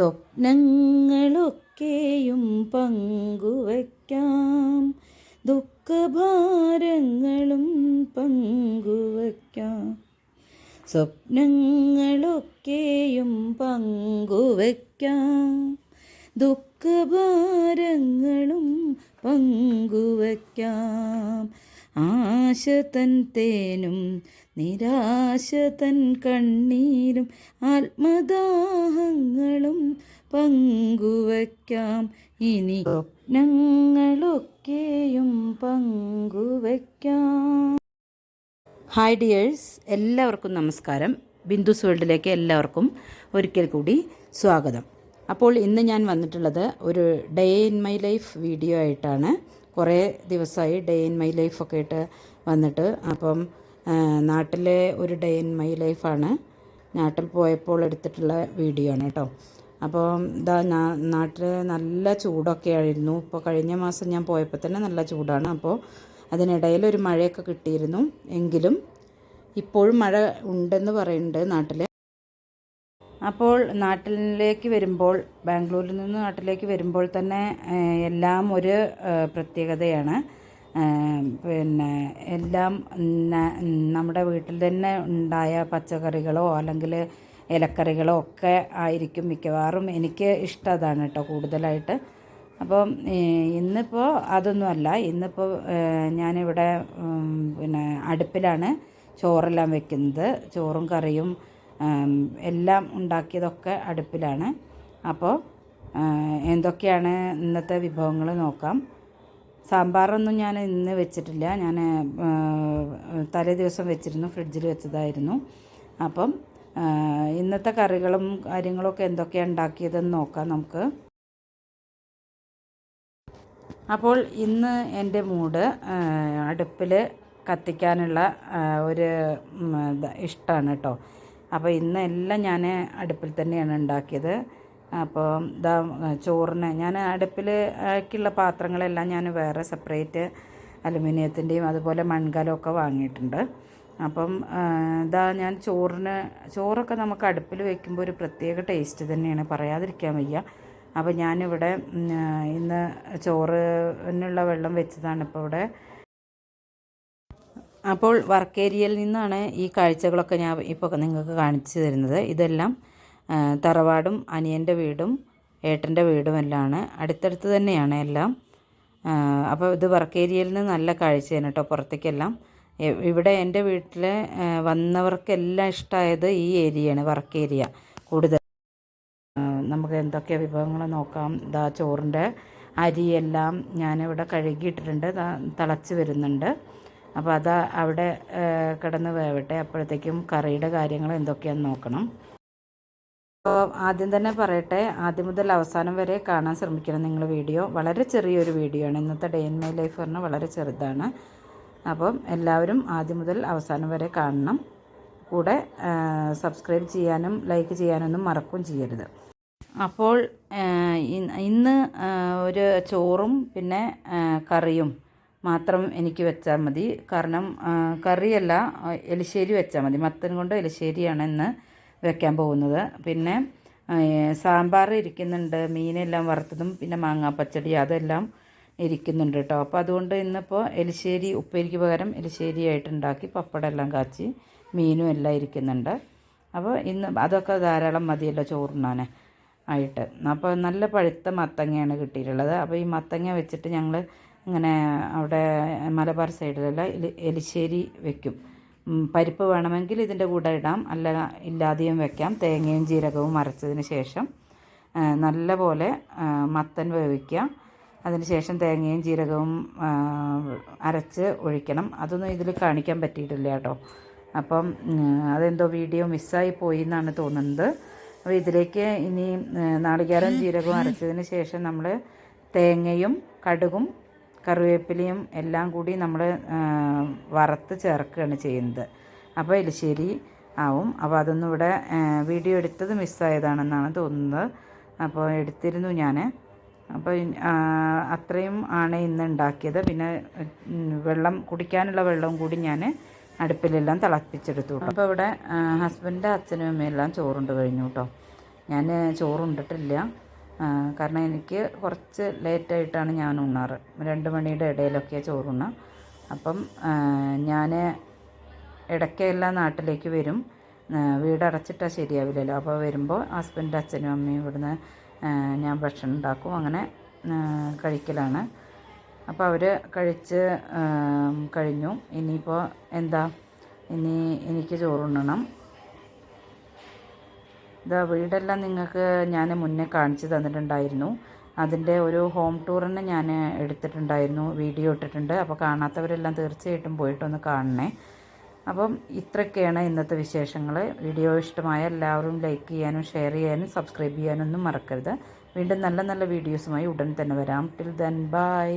സ്വപ്നങ്ങളൊക്കെയും പങ്കുവയ്ക്കാം. ദുഃഖഭാരങ്ങളും പങ്കുവയ്ക്കാം. സ്വപ്നങ്ങളൊക്കെയും പങ്കുവയ്ക്കാം. ദുഃഖഭാരങ്ങളും പങ്കുവയ്ക്കാം. ആശ തൻ തേനും നിരാശ തൻ കണ്ണീരും ആത്മദാഹങ്ങളും പങ്കുവയ്ക്കാം. ഇനി സ്വപ്നങ്ങളൊക്കെയും പങ്കുവയ്ക്കാം. ഹായ് ഡിയേഴ്സ് എല്ലാവർക്കും നമസ്കാരം. ബിന്ദുസ് വേൾഡിലേക്ക് എല്ലാവർക്കും ഒരിക്കൽ കൂടി സ്വാഗതം. അപ്പോൾ ഇന്ന് ഞാൻ വന്നിട്ടുള്ളത് ഒരു day in my life video ആയിട്ടാണ്. കുറേ ദിവസമായി ഡേ ഇൻ മൈ ലൈഫൊക്കെ ആയിട്ട് വന്നിട്ട്. അപ്പം നാട്ടിലെ ഒരു ഡേ ഇൻ മൈ ലൈഫാണ് നാട്ടിൽ പോയപ്പോൾ എടുത്തിട്ടുള്ള വീഡിയോ ആണ് കേട്ടോ. അപ്പോൾ ഇതാ നാട്ടിൽ നല്ല ചൂടൊക്കെ ആയിരുന്നു ഇപ്പോൾ കഴിഞ്ഞ മാസം ഞാൻ പോയപ്പോൾ തന്നെ നല്ല ചൂടാണ്. അപ്പോൾ അതിനിടയിൽ ഒരു മഴയൊക്കെ കിട്ടിയിരുന്നു. എങ്കിലും ഇപ്പോഴും മഴ ഉണ്ടെന്ന് പറയുന്നുണ്ട് നാട്ടിൽ അപ്പോൾ നാട്ടിലേക്ക് വരുമ്പോൾ ബാംഗ്ലൂരിൽ നിന്ന് നാട്ടിലേക്ക് വരുമ്പോൾ തന്നെ എല്ലാം ഒരു പ്രത്യേകതയാണ്. പിന്നെ എല്ലാം നമ്മുടെ വീട്ടിൽ തന്നെ ഉണ്ടായ പച്ചക്കറികളോ അല്ലെങ്കിൽ ഇലക്കറികളോ ഒക്കെ ആയിരിക്കും മിക്കവാറും എനിക്ക് ഇഷ്ടം അതാണ് കേട്ടോ കൂടുതലായിട്ട്. അപ്പം ഇന്നിപ്പോൾ അതൊന്നുമല്ല. ഇന്നിപ്പോൾ ഞാനിവിടെ പിന്നെ അടുപ്പിലാണ് ചോറെല്ലാം വെക്കുന്നത്. ചോറും കറിയും എല്ലാം ഉണ്ടാക്കിയതൊക്കെ അടുപ്പിലാണ്. അപ്പോൾ എന്തൊക്കെയാണ് ഇന്നത്തെ വിഭവങ്ങൾ നോക്കാം. സാമ്പാറൊന്നും ഞാൻ ഇന്ന് വെച്ചിട്ടില്ല. ഞാൻ തലേ ദിവസം വെച്ചിരുന്നു. ഫ്രിഡ്ജിൽ വെച്ചതായിരുന്നു. അപ്പം ഇന്നത്തെ കറികളും കാര്യങ്ങളൊക്കെ എന്തൊക്കെയാണ് ഉണ്ടാക്കിയതെന്ന് നോക്കാം നമുക്ക്. അപ്പോൾ ഇന്ന് എന്റെ മൂഡ് അടുപ്പിൽ കത്തിക്കാനുള്ള ഒരു ഇഷ്ടമാണ് കേട്ടോ അപ്പോൾ ഇന്ന് എല്ലാം ഞാൻ അടുപ്പിൽ തന്നെയാണ് ഉണ്ടാക്കിയത്. അപ്പോൾ ഇതാ ചോറിന് ഞാൻ അടുപ്പിൽ ആക്കിയുള്ള പാത്രങ്ങളെല്ലാം ഞാൻ വേറെ സെപ്പറേറ്റ് അലുമിനിയത്തിന്റെയും അതുപോലെ മൺകലമൊക്കെ വാങ്ങിയിട്ടുണ്ട്. അപ്പം ഇതാ ഞാൻ ചോറിന് ചോറൊക്കെ നമുക്ക് അടുപ്പിൽ വെക്കുമ്പോൾ ഒരു പ്രത്യേക ടേസ്റ്റ് തന്നെയാണ്. പറയാതിരിക്കാൻ വയ്യ. അപ്പോൾ ഞാനിവിടെ ഇന്ന് ചോറിനുള്ള വെള്ളം വെച്ചതാണ് ഇപ്പോൾ ഇവിടെ. അപ്പോൾ വർക്ക് ഏരിയയിൽ നിന്നാണ് ഈ കാഴ്ചകളൊക്കെ ഞാൻ ഇപ്പോൾ നിങ്ങൾക്ക് കാണിച്ചു തരുന്നത്. ഇതെല്ലാം തറവാടും അനിയന്റെ വീടും ഏട്ടന്റെ വീടും എല്ലാമാണ് അടുത്തടുത്ത് തന്നെയാണ് എല്ലാം. അപ്പോൾ ഇത് വർക്ക് ഏരിയയിൽ നിന്ന് നല്ല കാഴ്ചയാണ് കേട്ടോ പുറത്തേക്കെല്ലാം. ഇവിടെ എന്റെ വീട്ടിൽ വന്നവർക്കെല്ലാം ഇഷ്ടമായത് ഈ ഏരിയയാണ് വർക്ക് ഏരിയ. കൂടുതൽ നമുക്ക് എന്തൊക്കെ വിഭവങ്ങൾ നോക്കാം. ഇതാ ചോറിന്റെ അരിയെല്ലാം ഞാനിവിടെ കഴുകിയിട്ടിട്ടുണ്ട് തിളച്ച് വരുന്നുണ്ട്. അപ്പോൾ അത് അവിടെ കിടന്ന് വേവട്ടെ അപ്പോഴത്തേക്കും കറിയുടെ കാര്യങ്ങൾ എന്തൊക്കെയാണെന്ന് നോക്കണം. അപ്പോൾ ആദ്യം തന്നെ പറയട്ടെ ആദ്യം മുതൽ അവസാനം വരെ കാണാൻ ശ്രമിക്കണം നിങ്ങൾ വീഡിയോ. വളരെ ചെറിയൊരു വീഡിയോ ആണ്. ഇന്നത്തെ ഡേ ഇൻ മൈ ലൈഫ് പറഞ്ഞാൽ വളരെ ചെറുതാണ്. അപ്പം എല്ലാവരും ആദ്യം മുതൽ അവസാനം വരെ കാണണം. കൂടെ സബ്സ്ക്രൈബ് ചെയ്യാനും ലൈക്ക് ചെയ്യാനൊന്നും മറക്കും ചെയ്യരുത്. അപ്പോൾ ഇന്ന് ഒരു ചോറും പിന്നെ കറിയും മാത്രം എനിക്ക് വെച്ചാൽ മതി. കാരണം കറിയല്ല എലിശ്ശേരി വെച്ചാൽ മതി. മത്തൻ കൊണ്ട് എലിശ്ശേരിയാണ് ഇന്ന് വെക്കാൻ പോകുന്നത്. പിന്നെ സാമ്പാർ ഇരിക്കുന്നുണ്ട്. മീനെല്ലാം വറുത്തതും പിന്നെ മാങ്ങാപ്പച്ചടി അതെല്ലാം ഇരിക്കുന്നുണ്ട് കേട്ടോ. അപ്പോൾ അതുകൊണ്ട് ഇന്നിപ്പോൾ എലിശ്ശേരി ഉപ്പേരിക്ക് പകരം എലിശ്ശേരി ആയിട്ട് ഉണ്ടാക്കി പപ്പടം എല്ലാം കാച്ചി മീനും എല്ലാം ഇരിക്കുന്നുണ്ട്. അപ്പോൾ ഇന്ന് അതൊക്കെ ധാരാളം മതിയല്ലോ ചോറുണ്ണാൻ ആയിട്ട്. അപ്പോൾ നല്ല പഴുത്ത മത്തങ്ങയാണ് കിട്ടിയിട്ടുള്ളത്. അപ്പോൾ ഈ മത്തങ്ങ വെച്ചിട്ട് ഞങ്ങൾ ഇങ്ങനെ അവിടെ മലബാർ സൈഡിലുള്ള എലിശ്ശേരി വെക്കും. പരിപ്പ് വേണമെങ്കിൽ ഇതിന്റെ കൂടെ ഇടാം. അല്ല ഇല്ലാതെയും വെക്കാം. തേങ്ങയും ജീരകവും അരച്ചതിന് ശേഷം നല്ല പോലെ മത്തൻ വേവിക്കുക അതിന് ശേഷം തേങ്ങയും ജീരകവും അരച്ച് ഒഴിക്കണം. അതൊന്നും ഇതിൽ കാണിക്കാൻ പറ്റിയിട്ടില്ല കേട്ടോ. അപ്പം അതെന്തോ വീഡിയോ മിസ്സായി പോയി എന്നാണ് തോന്നുന്നത്. അപ്പോൾ ഇതിലേക്ക് ഇനി നാളികേരം ജീരകവും അരച്ചതിന് ശേഷം നമ്മൾ തേങ്ങയും കടുകും കറിവേപ്പിലയും എല്ലാം കൂടി നമ്മൾ വറുത്ത് ചേർക്കുകയാണ് ചെയ്യുന്നത്. അപ്പോൾ എലിശ്ശേരി ആവും. അപ്പോൾ അതൊന്നും ഇവിടെ വീഡിയോ എടുത്തത് മിസ്സായതാണെന്നാണ് തോന്നുന്നത്. അപ്പോൾ എടുത്തിരുന്നു ഞാൻ അപ്പോൾ അത്രയും ആണ് ഇന്ന് ഉണ്ടാക്കിയത്. പിന്നെ വെള്ളം കുടിക്കാനുള്ള വെള്ളവും കൂടി ഞാൻ അടുപ്പിലെല്ലാം തിളപ്പിച്ചെടുത്തു അപ്പോൾ ഇവിടെ ഹസ്ബൻഡിന്റെ അച്ഛനും അമ്മയെല്ലാം ചോറുണ്ട് കഴിഞ്ഞു കേട്ടോ. ഞാൻ ചോറുണ്ടിട്ടില്ല കാരണം എനിക്ക് കുറച്ച് ലേറ്റായിട്ടാണ് ഞാൻ ഉണ്ണാറ്. രണ്ട് മണിയുടെ ഇടയിലൊക്കെ ചോറുണ്ണ അപ്പം ഞാൻ ഇടയ്ക്കെല്ലാം നാട്ടിലേക്ക് വരും. വീടടച്ചിട്ടാൽ ശരിയാവില്ലല്ലോ. അപ്പോൾ വരുമ്പോൾ ഹസ്ബൻഡ് അച്ഛനും അമ്മയും ഇവിടുന്ന് ഞാൻ ഭക്ഷണം ഉണ്ടാക്കും. അങ്ങനെ കഴിക്കലാണ്. അപ്പോൾ അവർ കഴിച്ച് കഴിഞ്ഞു. ഇനിയിപ്പോൾ എന്താ? ഇനി എനിക്ക് ചോറുണ്ണണം. ഇതാ വീടെല്ലാം നിങ്ങൾക്ക് ഞാൻ മുന്നേ കാണിച്ചു തന്നിട്ടുണ്ടായിരുന്നു. അതിന്റെ ഒരു ഹോം ടൂറിന് ഞാൻ എടുത്തിട്ടുണ്ടായിരുന്നു. വീഡിയോ ഇട്ടിട്ടുണ്ട്. അപ്പോൾ കാണാത്തവരെല്ലാം തീർച്ചയായിട്ടും പോയിട്ടൊന്ന് കാണണേ. അപ്പം ഇത്രയൊക്കെയാണ് ഇന്നത്തെ വിശേഷങ്ങൾ. വീഡിയോ ഇഷ്ടമായ എല്ലാവരും ലൈക്ക് ചെയ്യാനും ഷെയർ ചെയ്യാനും സബ്സ്ക്രൈബ് ചെയ്യാനൊന്നും മറക്കരുത്. വീണ്ടും നല്ല നല്ല വീഡിയോസുമായി ഉടൻ തന്നെ വരാം. Till then bye